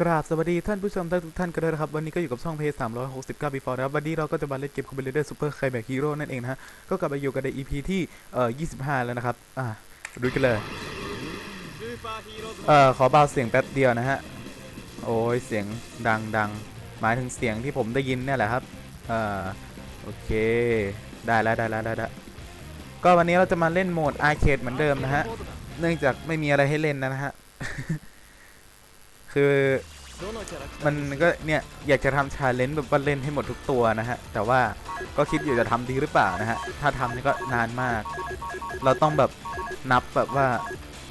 กราบสวัสดีท่านผู้ชมทุกท่านกันด้วยครับ วันนี้ก็อยู่กับช่องเพย์สามร้อยหกสิบเก้าบีฟอร์นะครับ วันนี้เราก็จะมาเล่นเกมคอมเบลเดอร์ซูเปอร์ไคลแบ็กฮีโร่นั่นเองนะฮะ ก็กลับมาอยู่กันใน EP ที่เอ่อยี่สิบห้าแล้วนะครับ อ่าดูกันเลย เอ่อ ขอเบาเสียงแป๊บเดียวนะฮะ โอ้ยเสียงดังดังหมายถึงเสียงที่ผมได้ยินเนี่ยแหละครับ เอ่อ โอเค ได้แล้วได้แล้วได้แล้วก็วันนี้เราจะมาเล่นโหมดอาร์เคดเหมือนเดิมนะฮะ เนื่องจากไม่มีอะไรให้เล่นนะฮะ คือมันก็เนี่ย อยากจะทำชาเลนจ์แบบว่าเล่นให้หมดทุกตัวนะฮะ แต่ว่าก็คิดอยู่จะทำดีหรือเปล่านะฮะ ถ้าทำนี่ก็นานมาก เราต้องแบบนับแบบว่า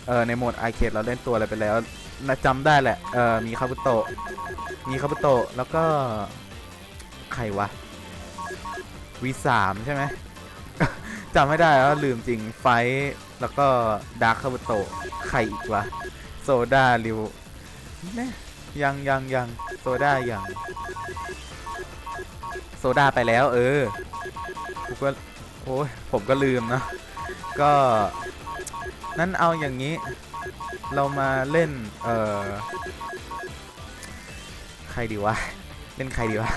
เออในโหมดไอเคดเราเล่นตัวอะไรไปแล้วนะจำได้แหละ เออมีคาบุโตะ มีคาบุโตะ แล้วก็ ใครวะวีสามใช่ไหม จำไม่ได้แล้วลืมจริงไฟแล้วก็ดาร์คคาบุโตะใครอีกวะโซดาริวเนี่ยยังยังยังโซดายังโซดาไปแล้ว เออผมก็โอ้ยผมก็ลืมนะก็นั่นเอาอย่างนี้ เรามาเล่น เออใครดีวะ เล่นใครดีวะ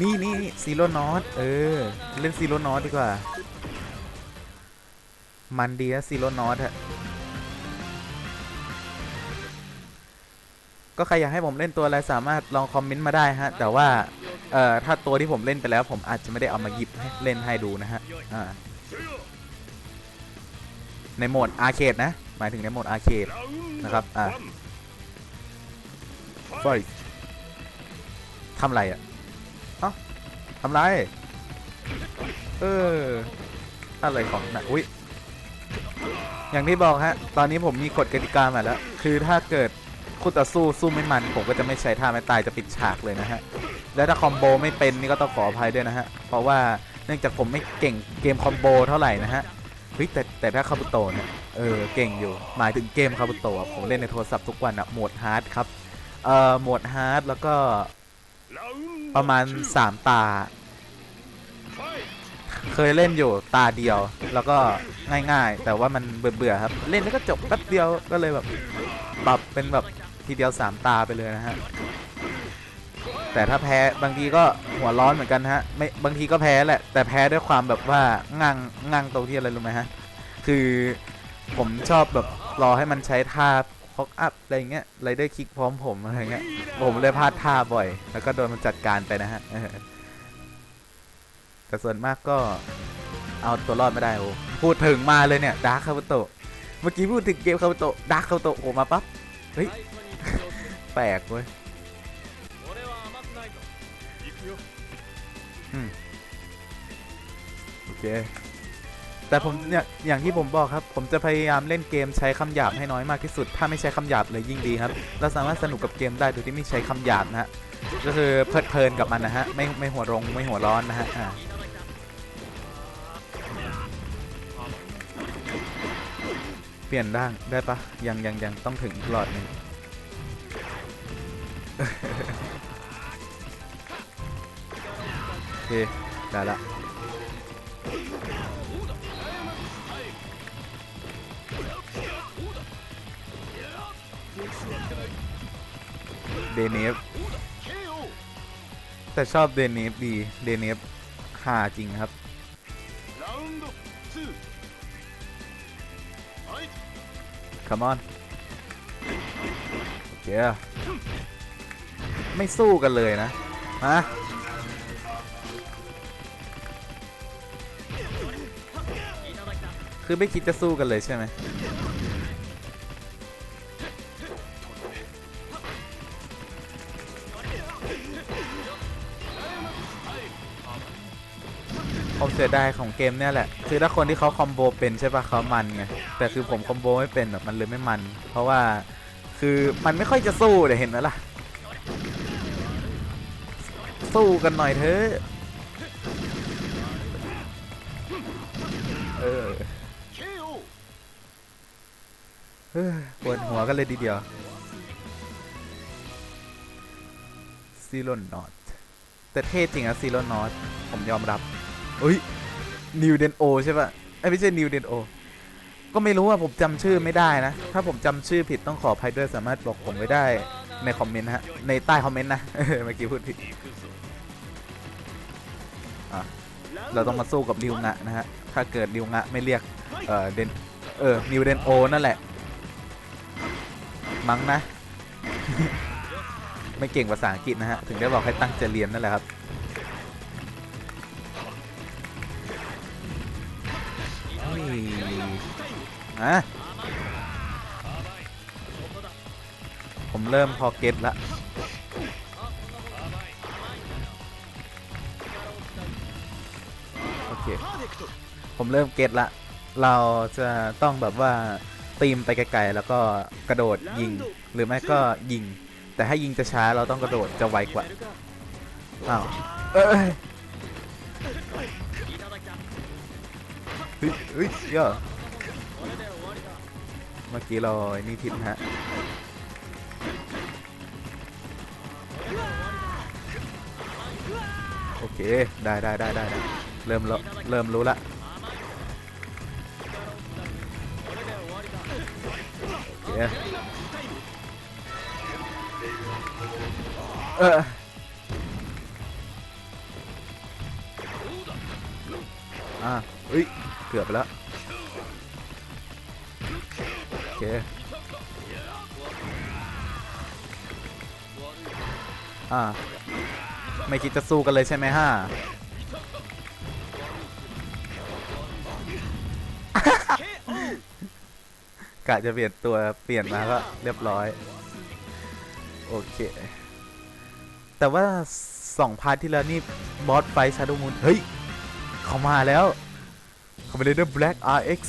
นี่นี่ซีโร่นอตเออ เล่นซีโร่นอตดีกว่า มันดีนะซีโร่นอตฮะก็ใครอยากให้ผมเล่นตัวอะไรสามารถลองคอมเมนต์มาได้ฮะ แต่ว่า เอ่อ ถ้าตัวที่ผมเล่นไปแล้วผมอาจจะไม่ได้เอามาหยิบให้เล่นให้ดูนะฮะ อ่า ในโหมดอาร์เคดนะ หมายถึงในโหมดอาร์เคดนะครับ อะไฟทำไรอะ เอ้าทำไร เออ อะไรของนะอุ้ย อย่างที่บอกฮะ ตอนนี้ผมมีกฎกติกามาแล้ว คือถ้าเกิดคู่ต่อสู้สู้ไม่มันผมก็จะไม่ใช้ท่าไม่ตายจะปิดฉากเลยนะฮะ แล้วถ้าคอมโบไม่เป็นนี่ก็ต้องขออภัยด้วยนะฮะ เพราะว่าเนื่องจากผมไม่เก่งเกมคอมโบเท่าไหร่นะฮะเฮ้ยแต่แต่ถ้าคาบุโตเนี่ยเออเก่งอยู่ หมายถึงเกมคาบุโตะผมเล่นในโทรศัพท์ทุกวันอะโหมดฮาร์ดครับ เอ่อโหมดฮาร์ดแล้วก็ ประมาณ3ตา เคยเล่นอยู่ตาเดียว แล้วก็ง่ายๆ แต่ว่ามันเบื่อๆครับ เล่นแล้วก็จบแป๊บเดียวก็เลยแบบปรับเป็นแบบทีเดียว3ตาไปเลยนะฮะแต่ถ้าแพ้บางทีก็หัวร้อนเหมือนกันฮะไม่บางทีก็แพ้แหละ แต่แพ้ด้วยความแบบว่างังงังตรงที่อะไรรู้ไหมฮะ คือผมชอบแบบรอให้มันใช้ท่า พอกอัพอะไรเงี้ยไรเดอร์คิกพร้อมผมอะไรเงี้ยผมเลยพลาดท่าบ่อย แล้วก็โดนมันจัดการไปนะฮะแต่ส่วนมากก็เอาตัวรอดไม่ได้โอ้พูดถึงมาเลยเนี่ยดาร์คคาบโตเมื่อกี้พูดถึงเกมคาบโตดาร์คคาบโตโอ้มาปั๊บเฮ้ยแปลกเว้ยโอเค แต่ผมเนี่ยอย่างที่ผมบอกครับ ผมจะพยายามเล่นเกมใช้คำหยาบให้น้อยมากที่สุด ถ้าไม่ใช้คำหยาบเลยยิ่งดีครับ เราสามารถสนุกกับเกมได้โดยที่ไม่ใช้คำหยาบนะฮะ ก็คือเพลิดเพลินกับมันนะฮะ ไม่ไม่หัวรงไม่หัวร้อนนะฮะอ่าเปลี่ยนร่างได้ปะยังยังยังต้องถึงกหลอดหนึ่งโอเคได้ละ เดเนฟแต่ชอบเดเนฟดีเดเนฟหาจริงครับคอมอนโอเคไม่สู้กันเลยนะฮะคือไม่คิดจะสู้กันเลยใช่ไหม ผมเสียดายของเกมเนี่ยแหละ คือถ้าคนที่เขาคอมโบเป็นใช่ปะเขามันไง แต่คือผมคอมโบไม่เป็นแบบมันเลยไม่มัน เพราะว่าคือมันไม่ค่อยจะสู้เดี๋ยวเห็นไหมล่ะ สู้กันหน่อยเถอะเออเฮ้ยปวดหัวกันเลยทีเดียวซีโรนอตแต่เท่จริงอะซีโรนอตผมยอมรับ เอ้ยนิวเดนโอใช่ปะไอ้ไม่ใช่นิวเดนโอก็ไม่รู้ว่าผมจำชื่อไม่ได้นะ ถ้าผมจำชื่อผิดต้องขออภัยด้วยสามารถบอกผมไว้ได้ในคอมเมนต์นะฮะ ในใต้คอมเมนต์นะ เมื่อกี้พูดผิดเราต้องมาสู้กับริวงะนะฮะ ถ้าเกิดริวงะไม่เรียก เออเดน เออ นิวเดนโอ นั่นแหละ มั้งนะ ไม่เก่งภาษาอังกฤษนะฮะ ถึงได้บอกให้ตั้งใจเรียนนั่นแหละครับ อะผมเริ่มพอเก็ตละโอเค ผมเริ่มเก็ตละ เราจะต้องแบบว่าตีมไปไกลๆแล้วก็กระโดดยิง หรือไม่ก็ยิง แต่ถ้ายิงจะช้าเราต้องกระโดดจะไวกว่าอ้าวเอ้ยเฮ้ยเฮ้ยเยอะ เมื่อกี้เรานี่ผิดนะฮะโอเค ได้ได้ได้ได้เริ่มเริ่มรู้ละโอเคเอออะเฮ้ย เกือบไปแล้ว อเคอ่า ไม่คิดจะสู้กันเลยใช่ไหมฮะกะจะเปลี่ยนตัวเปลี่ยนมาก็เรียบร้อย โอเค แต่ว่าสองพาร์ทที่แล้วนี่บอสไฟชาร์ดมูนเฮ้ย เขามาแล้วเขาไปเลยด้วย Black RX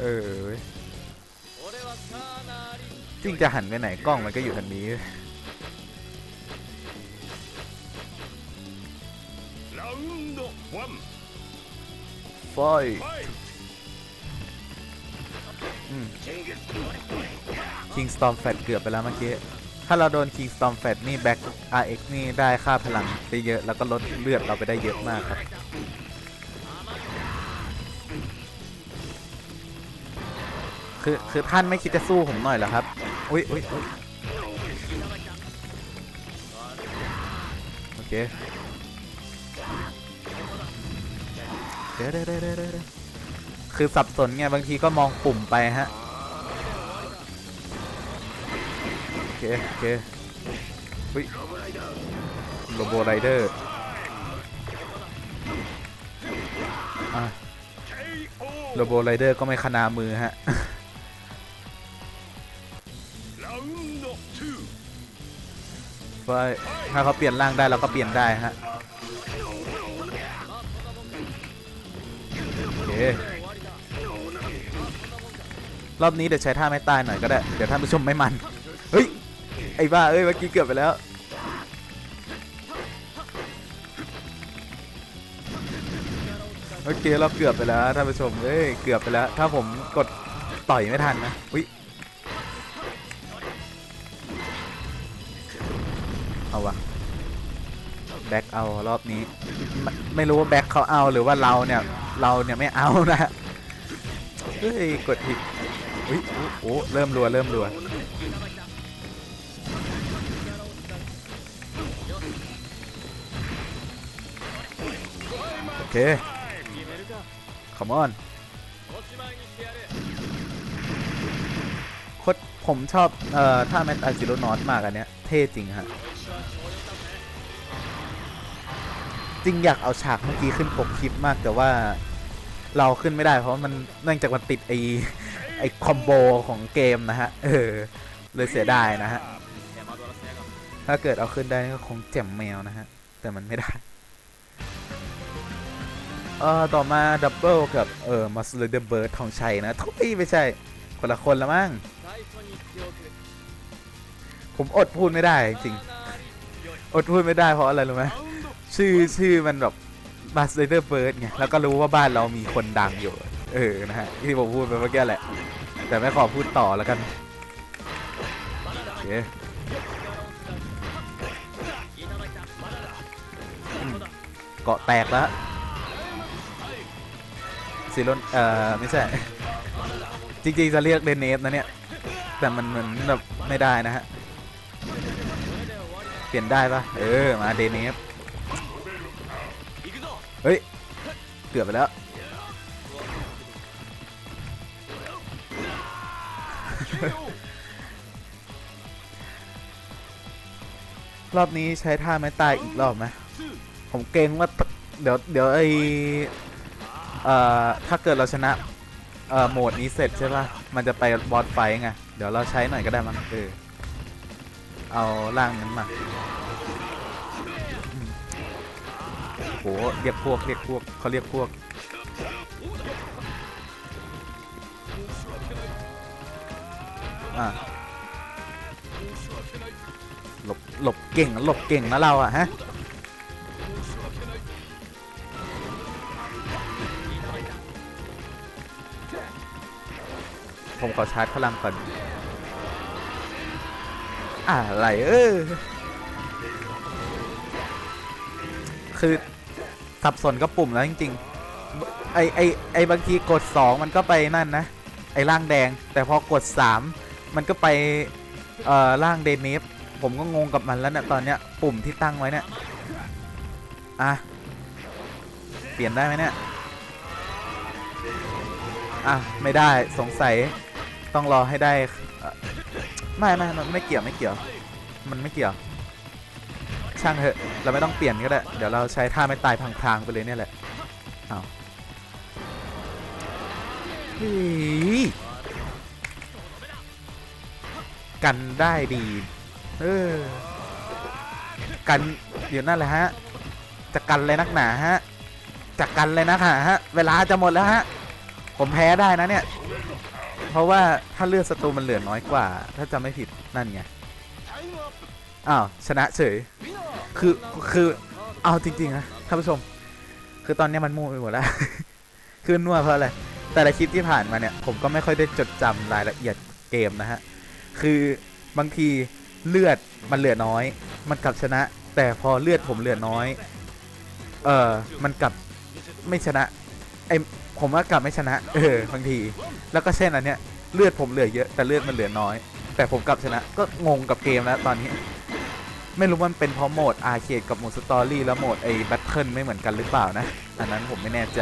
เออจริงจะหันไปไหนกล้องมันก็อยู่ทางนี้เลยไฟคิงสตอมแฟตเกือบไปแล้วเมื่อกี้ ถ้าเราโดนคิงสตอมแฟตนี่แบ็ก RX นี่ได้ค่าพลังไปเยอะ แล้วก็ลดเลือดเราไปได้เยอะมากครับ คือคือท่านไม่คิดจะสู้ผมหน่อยเหรอครับ อุ้ยอุ้ยอุ๊ยโอเคเดี๋ยวเดี๋ยวเดี๋ยวเดเดคือสับสนไงบางทีก็มองปุ่มไปฮะ โอเค โอเคอุ้ยโรโบไรเดอร์อะโรโบไรเดอร์ก็ไม่ขนามือฮะ เพราถ้าเขาเปลี่ยนร่างได้เราก็เปลี่ยนได้ฮะโอเครอบนี้เดี๋ยวใช้ท่าไม่ตายหน่อยก็ได้ เดี๋ยวท่านผู้ชมไม่มันเฮ้ยไอ้บ้าเอ้ยเมื่อกี้เกือบไปแล้วโอเคเราเกือบไปแล้วท่านผู้ชมเอ้ยเกือบไปแล้ว ถ้าผมกดต่อยไม่ทันนะอุ้ย แบ็กเอารอบนี้ไม่รู้ว่าแบ็กเขาเอาหรือว่าเราเนี่ย เราเนี่ยไม่เอานะเฮ้ยกดผิดอุ้ยโอ้โหเริ่มรัวเริ่มรัวโอเคคอมอนคดผมชอบเอ่อท่าแมตตาจิโรนอตมากอันเนี้ย เท่จริงฮะ จริงอยากเอาฉากเมื่อกี้ขึ้นปกคลิปมากแต่ว่า เราขึ้นไม่ได้ เพราะมันเนื่องจากมันติดไอ้ไอ้คอมโบของเกมนะฮะเออเลยเสียดายนะฮะถ้าเกิดเอาขึ้นได้ก็คงแจ่มแมวนะฮะแต่มันไม่ได้เอ่อต่อมาดับเบิลกับเออมาสเลเดอร์เบิร์ดทองชัยนะทุกที่ไม่ใช่คนละคนละมั้งผมอดพูดไม่ได้จริงอดพูดไม่ได้เพราะอะไรรู้ไหม ชื่อชื่อมันแบบบัสเดอร์เบิร์ดไงแล้วก็รู้ว่าบ้านเรามีคนดังอยู่ เออนะฮะที่ผมพูดไปเมื่อกี้แหละ แต่ไม่ขอพูดต่อแล้วกันเคเกาะแตกแล้วซีรอนเอ่อไม่ใช่ จริงๆจะเรียกเดนเนฟนะเนี่ย แต่มันเหมือนแบบไม่ได้นะฮะ เปลี่ยนได้ปะเออ มาเดนเนฟ เกือบไปแล้ว รอบนี้ใช้ท่าไม้ตายอีกรอบไหมผมเกรงว่าเดี๋ยวเดี๋ยวไอเอ่อถ้าเกิดเราชนะเอ่อโหมดนี้เสร็จใช่ป่ะ มันจะไปบอสไฟไง เดี๋ยวเราใช้หน่อยก็ได้มั้งเออเอาร่างนั้นมา โหเรียกพวกเรียกพวกเขาเรียกพวก อะหลบหลบเก่งหลบเก่งนะเราอะฮะผมขอชาร์จพลังก่อน อะไรเออ คือ สับสนกับปุ่มแล้วจริงๆ ไอไอไอบางทีกด 2 มันก็ไปนั่นนะ ไอร่างแดง แต่พอกด 3 มันก็ไป เอ่อร่างเดนนิฟผมก็งงกับมันแล้วเนี่ยตอนเนี้ยปุ่มที่ตั้งไว้เนี่ย อะ เปลี่ยนได้ไหมเนี่ย อะ ไม่ได้สงสัยต้องรอให้ได้ ไม่ไม่ไม่เกี่ยวไม่เกี่ยว มันไม่เกี่ยว ช่างเถอะ เราไม่ต้องเปลี่ยนก็ได้ เดี๋ยวเราใช้ท่าไม่ตายพลางๆไปเลยเนี่ยแหละเอาเฮ้ยกันได้ดี เออ กันเดี๋ยวนั่นแหละฮะ จะกันเลยนักหนาฮะจะกันเลยนะค่ะฮะ เวลาจะหมดแล้วฮะ ผมแพ้ได้นะเนี่ย เพราะว่าถ้าเลือดศัตรูมันเหลือน้อยกว่า ถ้าจำไม่ผิดนั่นไง อ้าว ชนะเฉย คือคือเอาจริงๆนะท่านผู้ชม คือตอนนี้มันมั่วไปหมดแล้ว คือนัวเพราะอะไรแต่ละคลิปที่ผ่านมาเนี่ย ผมก็ไม่ค่อยได้จดจำรายละเอียดเกมนะฮะ คือบางทีเลือดมันเหลือน้อย มันกลับชนะ แต่พอเลือดผมเหลือน้อย เออมันกลับไม่ชนะไอผมว่ากลับไม่ชนะ เออบางที แล้วก็เช่นอันเนี้ยเลือดผมเหลือเยอะแต่เลือดมันเหลือน้อย แต่ผมกลับชนะก็งงกับเกมแล้วตอนนี้ ไม่รู้มันเป็นเพราะโหมดอาร์เคดกับโหมดสตอรี่แล้วโหมดไอ้แบทเทิลไม่เหมือนกันหรือเปล่านะ อันนั้นผมไม่แน่ใจ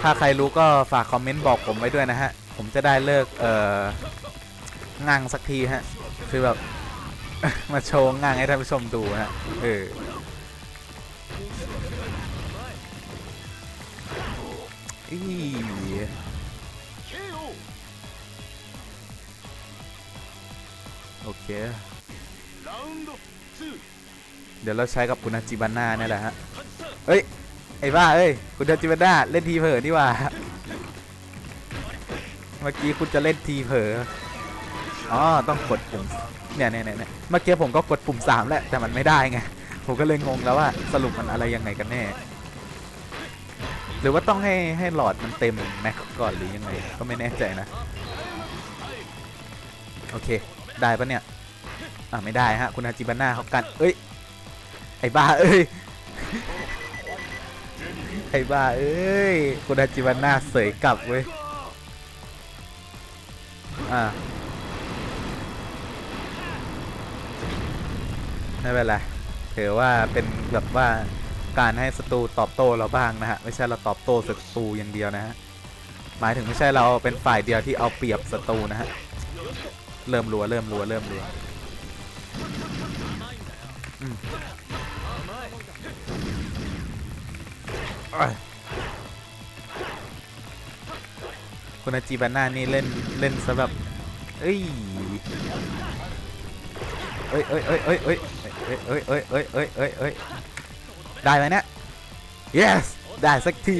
ถ้าใครรู้ก็ฝากคอมเมนต์บอกผมไว้ด้วยนะฮะ ผมจะได้เลิกเอ่องังสักทีฮะ คือแบบ มาโชว์งังให้ท่านผู้ชมดูฮะ เอออี โอเค เดี๋ยวเราใช้กับคุณอาจิบันนาเนี่ยแหละฮะเอ้ย ไอ้บ้าเอ้ย คุณอาจิบันนาเล่นทีเผลอนี่หว่า เมื่อกี้คุณจะเล่นทีเผลออ๋อ ต้องกดปุ่มเนี่ยเนี่ยเนี่ยเนี่ยเมื่อกี้ผมก็กดปุ่มสามแหละ แต่มันไม่ได้ไง ผมก็เลยงงแล้วว่าสรุปมันอะไรยังไงกันแน่ หรือว่าต้องให้ให้หลอดมันเต็มแม็กก่อนหรือยังไง ก็ไม่แน่ใจนะ โอเค ได้ปะเนี่ย อ่าไม่ได้ฮะ คุณอาจิบาน่าเขากัน เอ้ย ไอ้บ้าเอ้ย ไอ้บ้าเอ้ย คุณอาจิบาน่าเสยกลับเว้ย อ่าไม่เป็นไรถือว่าเป็นแบบว่าการให้ศัตรูตอบโต้เราบ้างนะฮะ ไม่ใช่เราตอบโต้ศัตรูอย่างเดียวนะฮะ หมายถึงไม่ใช่เราเป็นฝ่ายเดียวที่เอาเปรียบศัตรูนะฮะ เริ่มรัวเริ่มรัวเริ่มรัวคุณอาจิบาน่านี่เล่นเล่นซะแบบเอ้ยเอ้ยเอ้ยเอ้ยเอ้ยเอ้ยเอ้ยเอ้ยเอ้ยเอ้ยเอ้ยเอ้ยได้ไหมเนี่ย yes ได้สักที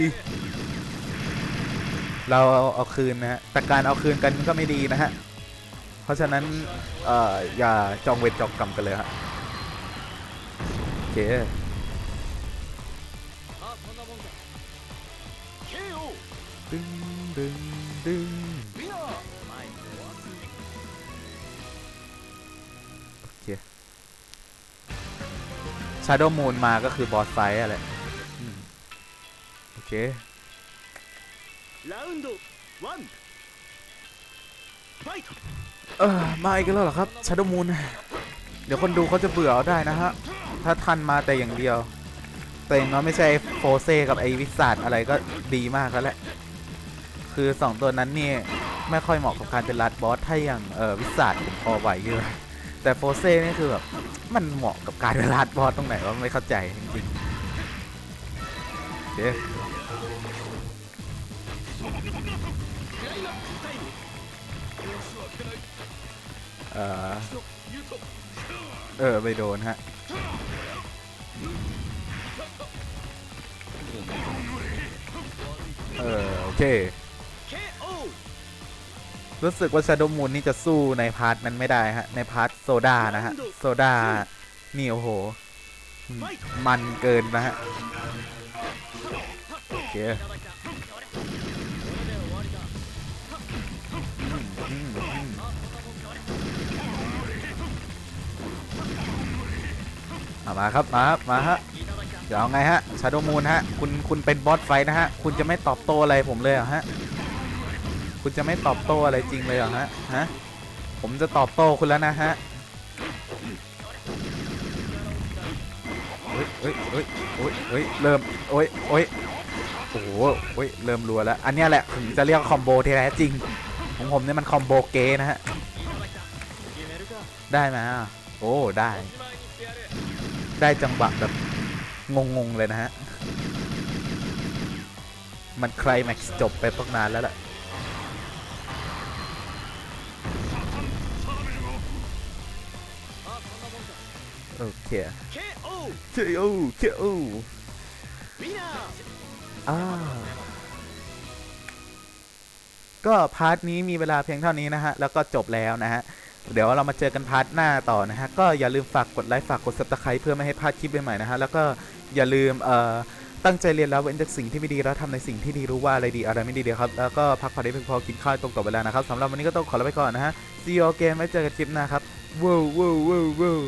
เราเอาเอาคืนนะฮะแต่การเอาคืนกันก็ไม่ดีนะฮะ เพราะฉะนั้น เอ่อ อย่าจองเวรจองกรรมกันเลยฮะ โอเค まあそんなもんだ ดึงดึงดึงโอเค Shadow Moon มาก็คือบอสไฟต์อะไรอืม เค ラウンドワンファイト เออมาอีกแล้วเหรอครับชาโดมูนเดี๋ยวคนดูเขาจะเบื่อเอาได้นะฮะ ถ้าทันมาแต่อย่างเดียว แต่อย่างน้อยไม่ใช่โฟเซกับไอวิสาดอะไรก็ดีมากแล้วแหละ คือสองตัวนั้นนี่ไม่ค่อยเหมาะกับการเป็นลัดบอสถ้าอย่างเออวิสาดผมพอไหวอยู่แต่โฟเซนี่คือแบบมันเหมาะกับการเป็นลัดบอสตรงไหนวะไม่เข้าใจจริงๆโอเค เออเออไม่โดนฮะเออโอเค รู้สึกว่าชาโดมูนนี่จะสู้ในพาร์ทนั้นไม่ได้ฮะ ในพาร์ทโซดานะฮะ โซดา นี่โอ้โห มันเกินนะฮะ โอเคามาครับมาครับมาฮะเดี๋ยวเอาไงฮะชาโดมูนฮะคุณคุณเป็นบอสไฟนะฮะคุณจะไม่ตอบโต้อะไรผมเลยเหรอฮะคุณจะไม่ตอบโต้อะไรจริงเลยเหรอฮะฮะผมจะตอบโต้คุณแล้วนะฮะเฮ้ยเฮ้ยเฮ้ยเฮ้ยเริ่มโอ้ยโอ้ยโอ้โหโอ้ยเริ่มรัวแล้ว อันนี้แหละถึงจะเรียกคอมโบทแท้จริงของผมเนี่ยมันคอมโบเกนะฮะได้ไหมโอ้ได้ ได้จังหวะแบบงงๆเลยนะฮะ มันใครแม็กซ์จบไปตั้งนานแล้วล่ะโอเคเคโอเคโออาก็พาร์ทนี้มีเวลาเพียงเท่านี้นะฮะ แล้วก็จบแล้วนะฮะ เดี๋ยวเรามาเจอกันพาร์ทหน้าต่อนะฮะ ก็อย่าลืมฝากกดไลค์ฝากกด subscribe เพื่อไม่ให้พลาดคลิปใหม่ๆนะฮะ แล้วก็อย่าลืมเอ่อตั้งใจเรียนแล้วเว้นจากสิ่งที่ไม่ดีแล้วทำในสิ่งที่ดีรู้ว่าอะไรดีอะไรไม่ดีเดี๋ยวครับ แล้วก็พักผ่อนให้เพียงพอกินข้าวตรงต่อเวลานะครับสำหรับวันนี้ก็ต้องขอลาไปก่อนนะฮะ see you again ไว้เจอกันคลิปหน้าครับว้วว้าวว้าวว้าว